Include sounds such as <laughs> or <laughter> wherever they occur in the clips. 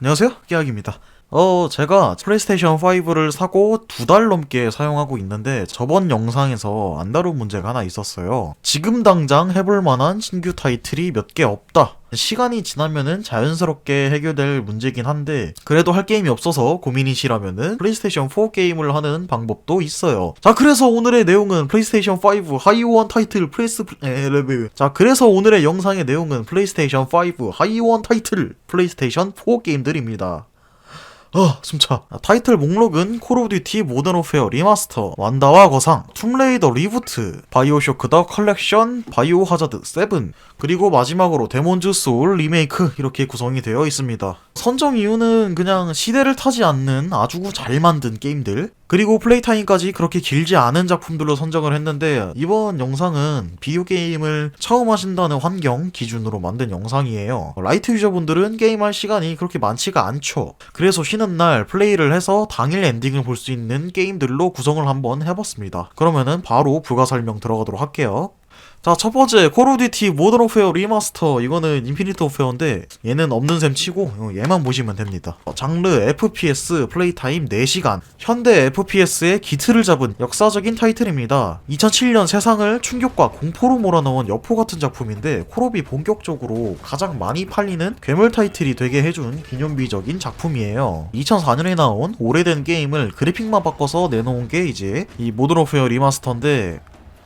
안녕하세요. 깨학입니다. 어, 제가 플레이스테이션 5를 사고 두 달 넘게 사용하고 있는데 저번 영상에서 안 다룬 문제가 하나 있었어요. 지금 당장 해볼 만한 신규 타이틀이 몇 개 없다. 시간이 지나면은 자연스럽게 해결될 문제긴 한데 그래도 할 게임이 없어서 고민이시라면은 플레이스테이션 4 게임을 하는 방법도 있어요. 자 그래서 오늘의 내용은 플레이스테이션 5 하이원 타이틀 플레이스 에, 레벨. 자 그래서 오늘의 영상의 내용은 플레이스테이션 5 하이원 타이틀 플레이스테이션 4 게임들입니다. 아, 숨차. 아, 타이틀 목록은 콜 오브 듀티 모던 오페어 리마스터, 완다와 거상, 툼레이더 리부트, 바이오쇼크 더 컬렉션, 바이오 하자드 7, 그리고 마지막으로 데몬즈 소울 리메이크 이렇게 구성이 되어 있습니다. 선정 이유는 그냥 시대를 타지 않는 아주 잘 만든 게임들, 그리고 플레이 타임까지 그렇게 길지 않은 작품들로 선정을 했는데 이번 영상은 비디오 게임을 처음 하신다는 환경 기준으로 만든 영상이에요. 라이트 유저분들은 게임할 시간이 그렇게 많지가 않죠. 그래서 쉬는 날 플레이를 해서 당일 엔딩을 볼 수 있는 게임들로 구성을 한번 해봤습니다. 그러면은 바로 불가 설명 들어가도록 할게요. 자, 첫 번째, 듀티 모던 오페어 리마스터. 이거는 인피니트 오페어인데, 얘는 없는 셈 치고, 어, 얘만 보시면 됩니다. 어, 장르 FPS, 플레이 타임 4시간. 현대 FPS의 기틀을 잡은 역사적인 타이틀입니다. 2007년 세상을 충격과 공포로 몰아넣은 여포 같은 작품인데, 콜옵이 본격적으로 가장 많이 팔리는 괴물 타이틀이 되게 해준 기념비적인 작품이에요. 2004년에 나온 오래된 게임을 그래픽만 바꿔서 내놓은 게 이제 이 모던 오페어 리마스터인데,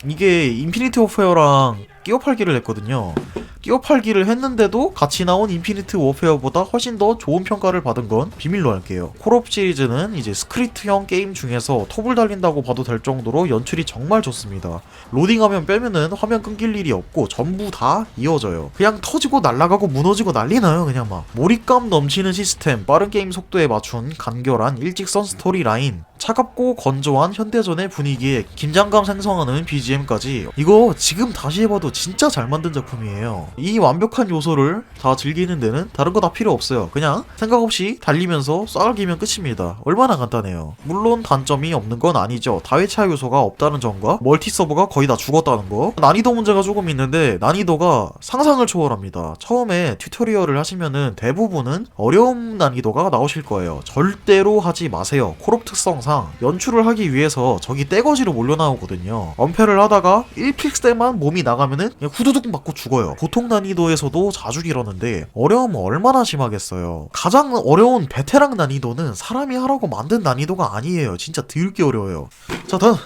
이게 인피니티 오페어랑 끼워 팔기를 했거든요. 끼워 팔기를 했는데도 같이 나온 인피니트 워페어보다 훨씬 더 좋은 평가를 받은 건 비밀로 할게요. 콜옵 시리즈는 이제 스크립트형 게임 중에서 톱을 달린다고 봐도 될 정도로 연출이 정말 좋습니다. 로딩하면 빼면은 화면 끊길 일이 없고 전부 다 이어져요. 그냥 터지고 날아가고 무너지고 난리 나요, 그냥 막. 몰입감 넘치는 시스템, 빠른 게임 속도에 맞춘 간결한 일직선 스토리 라인, 차갑고 건조한 현대전의 분위기에 긴장감 생성하는 BGM까지 이거 지금 다시 해봐도 진짜 잘 만든 작품이에요. 이 완벽한 요소를 다 즐기는 데는 다른 거 다 필요 없어요. 그냥 생각 없이 달리면서 쏴기면 끝입니다. 얼마나 간단해요. 물론 단점이 없는 건 아니죠. 다회차 요소가 없다는 점과 멀티 서버가 거의 다 죽었다는 거. 난이도 문제가 조금 있는데 난이도가 상상을 초월합니다. 처음에 튜토리얼을 하시면은 대부분은 어려운 난이도가 나오실 거예요. 절대로 하지 마세요. 콜옵 특성상 연출을 하기 위해서 적이 떼거지로 몰려 나오거든요. 엄폐를 하다가 1픽셀만 몸이 나가면은 그냥 후두둑 맞고 죽어요. 보통 난이도에서도 자주 이러는데 어려움은 얼마나 심하겠어요. 가장 어려운 베테랑 난이도는 사람이 하라고 만든 난이도가 아니에요. 진짜 드럽게 어려워요. 자 다음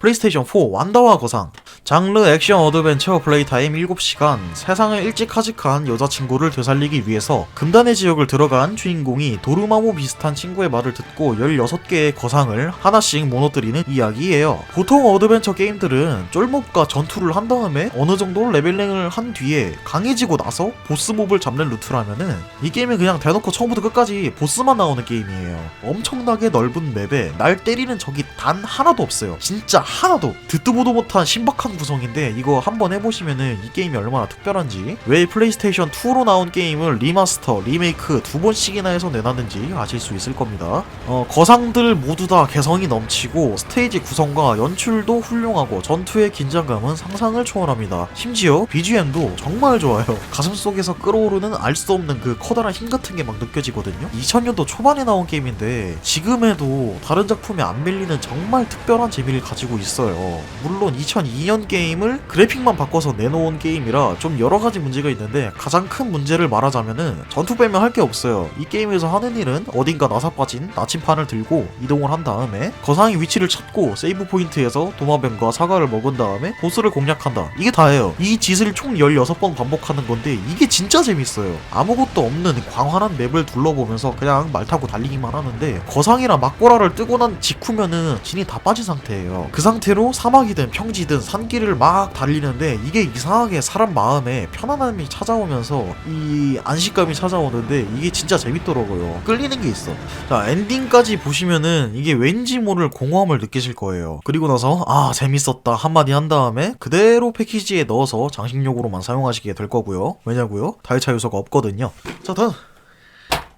플레이스테이션 4 완다와 거상 장르 액션 어드벤처 플레이 타임 7시간 세상을 일찍 하직한 여자친구를 되살리기 위해서 금단의 지역을 들어간 주인공이 도르마무 비슷한 친구의 말을 듣고 16개의 거상을 하나씩 무너뜨리는 이야기예요. 보통 어드벤처 게임들은 쫄몹과 전투를 한 다음에 어느 정도 레벨링을 한 뒤에 강해지고 나서 보스몹을 잡는 루트라면은 이 게임은 그냥 대놓고 처음부터 끝까지 보스만 나오는 게임이에요. 엄청나게 넓은 맵에 날 때리는 적이 단 하나도 없어요. 진짜 하나도 듣도 보도 못한 신박한 구성인데 이거 한번 해보시면은 이 게임이 얼마나 특별한지 왜 플레이스테이션 2로 나온 게임을 리마스터, 리메이크 두 번씩이나 해서 내놨는지 아실 수 있을 겁니다. 어, 거상들 모두 다 개성이 넘치고 스테이지 구성과 연출도 훌륭하고 전투의 긴장감은 상상을 초월합니다. 심지어 BGM도 정말 좋아요. 가슴 속에서 끓어오르는 알 수 없는 그 커다란 힘 같은 게 막 느껴지거든요. 2000년도 초반에 나온 게임인데 지금에도 다른 작품에 안 밀리는 정말 특별한 재미를 가지고 있어요. 물론 2002년 게임을 그래픽만 바꿔서 내놓은 게임이라 좀 여러 가지 문제가 있는데 가장 큰 문제를 말하자면은 전투 빼면 할 게 없어요. 이 게임에서 하는 일은 어딘가 나사 빠진 나침판을 들고 이동을 한 다음에 거상의 위치를 찾고 세이브 포인트에서 도마뱀과 사과를 먹은 다음에 보스를 공략한다. 이게 다예요. 이 짓을 총 16번 반복하는 건데 이게 진짜 재밌어요. 아무것도 없는 광활한 맵을 둘러보면서 그냥 말 타고 달리기만 하는데 거상이랑 막고라를 뜨고 난 직후면은 진이 다 빠진 상태예요. 그 상태로 사막이든 평지든 산길 을 막 달리는데 이게 이상하게 사람 마음에 편안함이 찾아오면서 이 안식감이 찾아오는데 이게 진짜 재밌더라고요. 끌리는 게 있어. 자 엔딩까지 보시면은 이게 왠지 모를 공허함을 느끼실 거예요. 그리고 나서 아 재밌었다 한마디 한 다음에 그대로 패키지에 넣어서 장식용으로만 사용하시게 될 거고요. 왜냐고요? 다이차 요소가 없거든요. 자 다음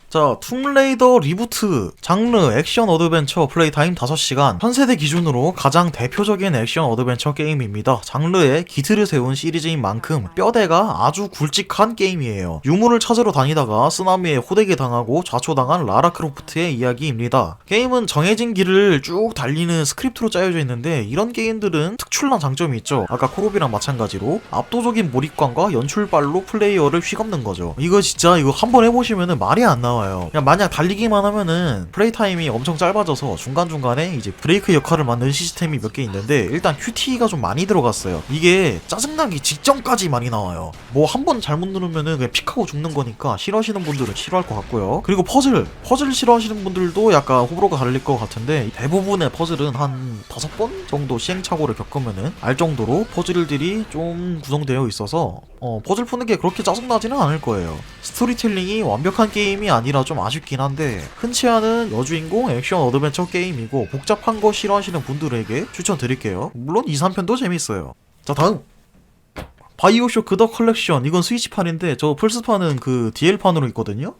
자, 툼레이더 리부트, 장르, 액션 어드벤처, 플레이 타임 5시간, 현 세대 기준으로 가장 대표적인 액션 어드벤처 게임입니다. 장르에 기틀을 세운 시리즈인 만큼 뼈대가 아주 굵직한 게임이에요. 유물을 찾으러 다니다가 쓰나미에 호되게 당하고 좌초당한 라라 크로프트의 이야기입니다. 게임은 정해진 길을 쭉 달리는 스크립트로 짜여져 있는데 이런 게임들은 특출난 장점이 있죠. 아까 코로비랑 마찬가지로 압도적인 몰입감과 연출발로 플레이어를 휘감는 거죠. 이거 진짜 이거 한번 해보시면은 말이 안 나와요. 그냥 마냥 달리기만 하면은 플레이 타임이 엄청 짧아져서 중간중간에 이제 브레이크 역할을 맡는 시스템이 몇 개 있는데 일단 QT가 좀 많이 들어갔어요. 이게 짜증나기 직전까지 많이 나와요. 뭐 한 번 잘못 누르면은 그냥 픽하고 죽는 거니까 싫어하시는 분들은 싫어할 것 같고요. 그리고 퍼즐, 퍼즐 싫어하시는 분들도 약간 호불호가 갈릴 것 같은데 대부분의 퍼즐은 한 다섯 번 정도 시행착오를 겪으면은 알 정도로 퍼즐들이 좀 구성되어 있어서 어, 퍼즐 푸는 게 그렇게 짜증나지는 않을 거예요. 스토리텔링이 완벽한 게임이 아니 라 좀 아쉽긴 한데 흔치 않은 여주인공 액션 어드벤처 게임이고 복잡한 거 싫어하시는 분들에게 추천드릴게요. 물론 2, 3편도 재밌어요. 자 다음 바이오쇼크 더 컬렉션 이건 스위치판인데 저 플스판은 그 DL판으로 있거든요.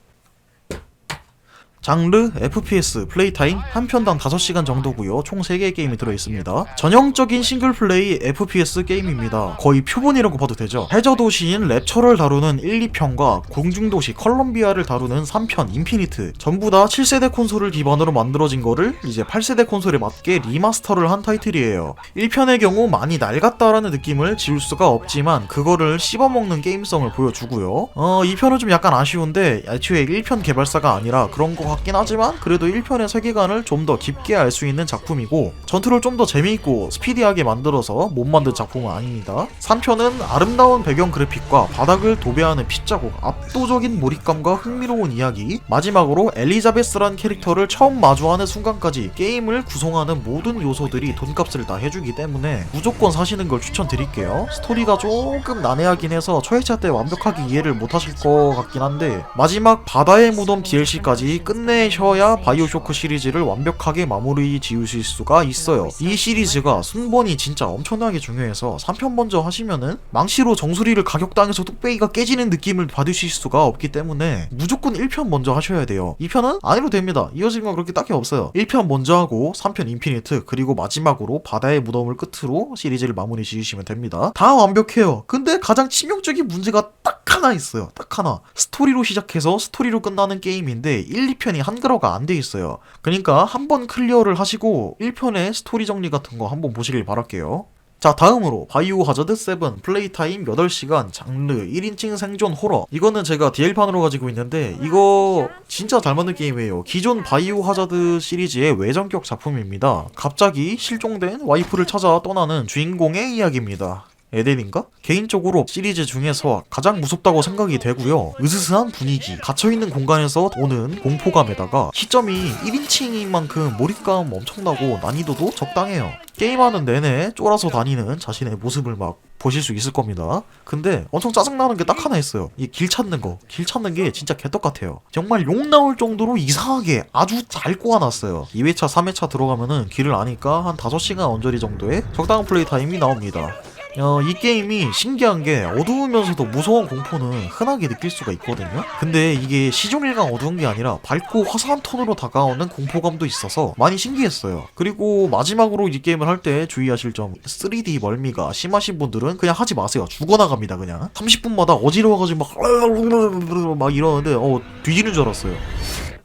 장르, FPS, 플레이 타임 한 편당 5시간 정도고요. 총 3개의 게임이 들어있습니다. 전형적인 싱글 플레이 FPS 게임입니다. 거의 표본이라고 봐도 되죠. 해저 도시인 랩처를 다루는 1, 2편과 공중도시 컬럼비아를 다루는 3편 인피니트 전부 다 7세대 콘솔을 기반으로 만들어진 거를 이제 8세대 콘솔에 맞게 리마스터를 한 타이틀이에요. 1편의 경우 많이 낡았다라는 느낌을 지울 수가 없지만 그거를 씹어먹는 게임성을 보여주고요. 어, 2편은 좀 약간 아쉬운데 애초에 1편 개발사가 아니라 그런 거 같긴 하지만 그래도 1편의 세계관을 좀 더 깊게 알 수 있는 작품이고 전투를 좀 더 재미있고 스피디하게 만들어서 못 만든 작품은 아닙니다. 3편은 아름다운 배경 그래픽과 바닥을 도배하는 핏자국, 압도적인 몰입감과 흥미로운 이야기, 마지막으로 엘리자베스란 캐릭터를 처음 마주하는 순간까지 게임을 구성하는 모든 요소들이 돈값을 다 해주기 때문에 무조건 사시는 걸 추천드릴게요. 스토리가 조금 난해하긴 해서 초회차 때 완벽하게 이해를 못하실 것 같긴 한데 마지막 바다의 무덤 DLC까지 끝내 셔야 바이오쇼크 시리즈를 완벽하게 마무리 지으실 수가 있어요. 이 시리즈가 순번이 진짜 엄청나게 중요해서 3편 먼저 하시면은 망치로 정수리를 가격당해서 뚝배기가 깨지는 느낌을 받으실 수가 없기 때문에 무조건 1편 먼저 하셔야 돼요. 2편은 안 해도 됩니다. 이어진 건 그렇게 딱히 없어요. 1편 먼저 하고 3편 인피니트 그리고 마지막으로 바다의 무덤을 끝으로 시리즈를 마무리 지으시면 됩니다. 다 완벽해요. 근데 가장 치명적인 문제가 딱 하나 있어요. 딱 하나. 스토리로 시작해서 스토리로 끝나는 게임인데 1, 2편 이 한글화가 안 돼 있어요. 그러니까 한번 클리어를 하시고 1편의 스토리 정리 같은 거 한번 보시길 바랄게요. 자 다음으로 바이오 하자드 7 플레이 타임 8시간 장르 1인칭 생존 호러 이거는 제가 DL판으로 가지고 있는데 이거 진짜 잘 만든 게임이에요 기존 바이오 하자드 시리즈의 외전격 작품입니다 갑자기 실종된 와이프를 찾아 떠나는 주인공의 이야기입니다 에덴인가? 개인적으로 시리즈 중에서 가장 무섭다고 생각이 되고요. 으스스한 분위기, 갇혀있는 공간에서 오는 공포감에다가 시점이 1인칭인 만큼 몰입감 엄청나고 난이도도 적당해요. 게임하는 내내 쫄아서 다니는 자신의 모습을 막 보실 수 있을 겁니다. 근데 엄청 짜증나는 게 딱 하나 있어요. 이 길 찾는 거. 길 찾는 게 진짜 개떡 같아요. 정말 욕 나올 정도로 이상하게 아주 잘 꼬아놨어요. 2회차, 3회차 들어가면은 길을 아니까 한 5시간 언저리 정도의 적당한 플레이 타임이 나옵니다. 어, 이 게임이 신기한 게 어두우면서도 무서운 공포는 흔하게 느낄 수가 있거든요. 근데 이게 시종일관 어두운 게 아니라 밝고 화사한 톤으로 다가오는 공포감도 있어서 많이 신기했어요. 그리고 마지막으로 이 게임을 할 때 주의하실 점 3D 멀미가 심하신 분들은 그냥 하지 마세요. 죽어나갑니다 그냥. 30분마다 어지러워가지고 막, 막 이러는데 어 뒤지는 줄 알았어요.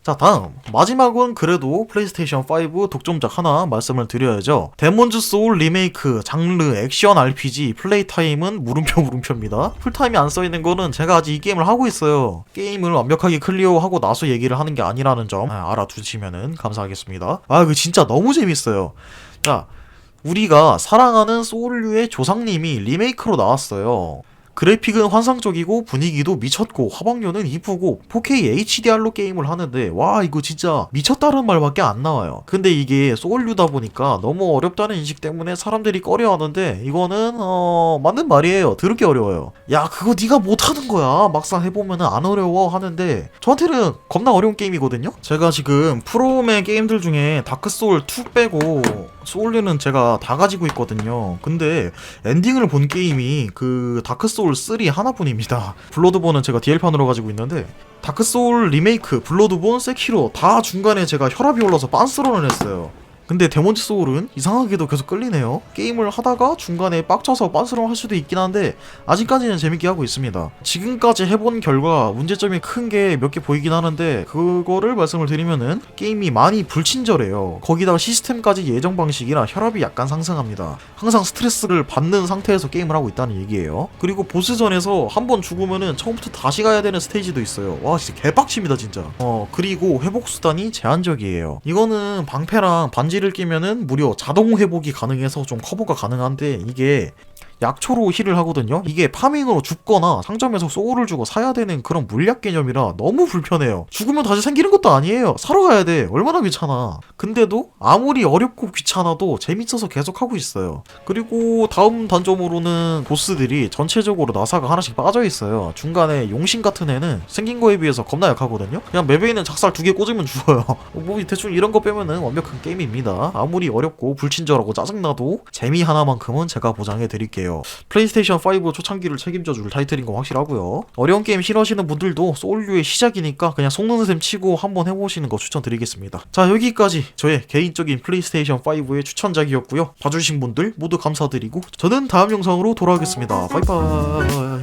자 다음. 마지막은 그래도 플레이스테이션 5 독점작 하나 말씀을 드려야죠. 데몬즈 소울 리메이크 장르 액션 RPG 플레이 타임은 물음표 <laughs> 물음표입니다. 풀타임이 안 써있는 거는 제가 아직 이 게임을 하고 있어요. 게임을 완벽하게 클리어하고 나서 얘기를 하는 게 아니라는 점 아, 알아두시면 감사하겠습니다. 아 이거 진짜 너무 재밌어요. 자 우리가 사랑하는 소울류의 조상님이 리메이크로 나왔어요 그래픽은 환상적이고 분위기도 미쳤고 화방료는 이쁘고 4K HDR로 게임을 하는데 와 이거 진짜 미쳤다는 말밖에 안 나와요. 근데 이게 소울류다 보니까 너무 어렵다는 인식 때문에 사람들이 꺼려하는데 이거는 어 맞는 말이에요. 들을게 어려워요. 야 그거 네가 못하는 거야. 막상 해보면은 안 어려워 하는데 저한테는 겁나 어려운 게임이거든요. 제가 지금 프롬의 게임들 중에 다크 소울 2 빼고 소울류는 제가 다 가지고 있거든요. 근데 엔딩을 본 게임이 그 다크 소울 3 하나뿐입니다. 블러드본은 제가 DL판으로 가지고 있는데 다크 소울 리메이크, 블러드본, 세키로 다 중간에 제가 혈압이 올라서 빤스런을 했어요. 근데 데몬즈 소울은 이상하게도 계속 끌리네요. 게임을 하다가 중간에 빡쳐서 빤스런 할 수도 있긴 한데 아직까지는 재밌게 하고 있습니다. 지금까지 해본 결과 문제점이 큰 게 몇 개 보이긴 하는데 그거를 말씀을 드리면은 게임이 많이 불친절해요. 거기다가 시스템까지 예정 방식이라 혈압이 약간 상승합니다. 항상 스트레스를 받는 상태에서 게임을 하고 있다는 얘기예요. 그리고 보스전에서 한 번 죽으면은 처음부터 다시 가야 되는 스테이지도 있어요. 와 진짜 개빡칩니다 진짜. 어 그리고 회복 수단이 제한적이에요. 이거는 방패랑 반지 를 끼면은 무려 자동 회복이 가능해서 좀 커버가 가능한데 이게 약초로 힐을 하거든요. 이게 파밍으로 죽거나 상점에서 소울을 주고 사야 되는 그런 물약 개념이라 너무 불편해요. 죽으면 다시 생기는 것도 아니에요. 사러 가야 돼. 얼마나 귀찮아. 근데도 아무리 어렵고 귀찮아도 재밌어서 계속 하고 있어요. 그리고 다음 단점으로는 보스들이 전체적으로 나사가 하나씩 빠져 있어요. 중간에 용신 같은 애는 생긴 거에 비해서 겁나 약하거든요. 그냥 맵에 있는 작살 두 개 꽂으면 죽어요. <laughs> 뭐 대충 이런 거 빼면은 완벽한 게임입니다. 아무리 어렵고 불친절하고 짜증나도 재미 하나만큼은 제가 보장해 드릴게요. 플레이스테이션 5 초창기를 책임져 줄 타이틀인 건 확실하고요. 어려운 게임 싫어하시는 분들도 소울류의 시작이니까 그냥 속는 셈 치고 한번 해보시는 거 추천드리겠습니다. 자 여기까지 저의 개인적인 플레이스테이션 5의 추천작이었고요. 봐주신 분들 모두 감사드리고 저는 다음 영상으로 돌아오겠습니다. 바이바이.